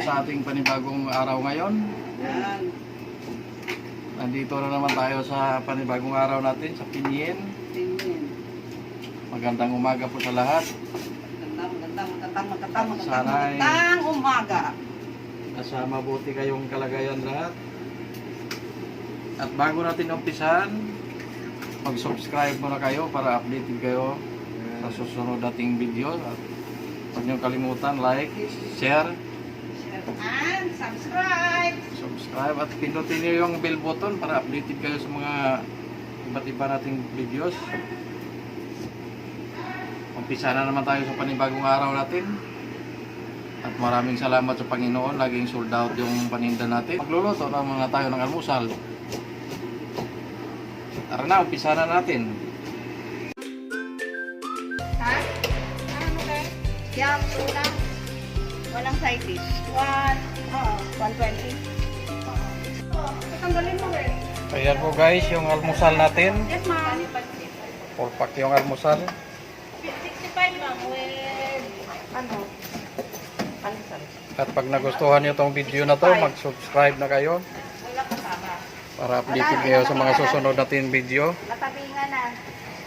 sa ating panibagong araw ngayon. Nandito na naman tayo sa panibagong araw natin sa Pinyin. Magandang umaga po sa lahat. Magandang, magandang, magandang, magandang, magandang, magandang umaga. Nasa mabuti kayong kalagayan lahat. At bago natin umpisahan, mag-subscribe muna kayo para updated kayo sa susunod nating video. At huwag niyong kalimutan, like, Share and subscribe. subscribe at pindutin niyo yung bell button para updated kayo sa mga iba't iba nating videos. Umpisa na naman tayo sa panibagong araw natin. At maraming salamat sa Panginoon. Laging sold out yung paninda natin. Magluluto na mga tayo ng almusal. Tara na, umpisa na natin. Ha? Ano kay? Yam, tuna. Walang side dish. One, oo, 120. Oo. Tatanggalin mo eh. Ayan po guys, yung almusal natin. Yes, ma'am. Full pack yung almusal. 65 ma'am with, ano, panisal. At pag nagustuhan niyo tong video na to, mag-subscribe na kayo Wala kasama. para updated kayo sa mga susunod natin video. Natabingan na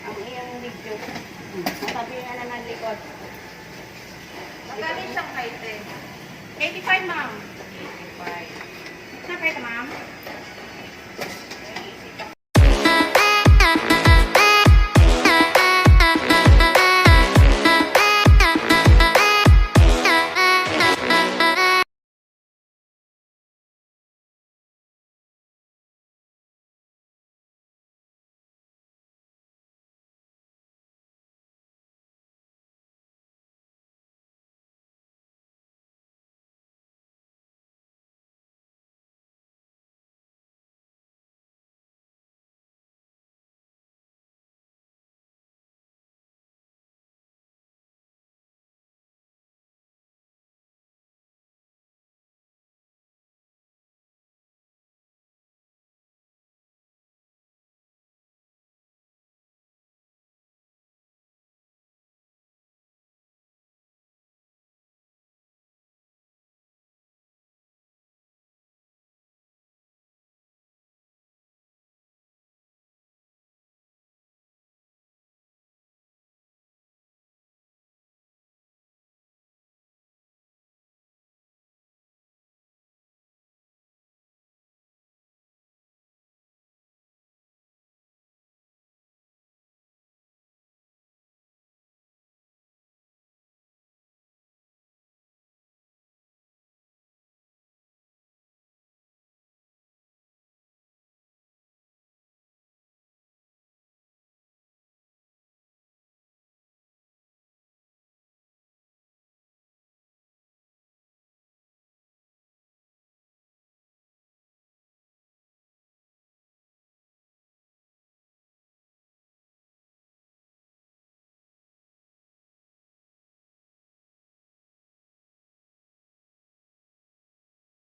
ang iyong video. Natabingan na ng likod. Magkano isang kaite? 85 ma'am. 85. Sa kaite ma'am?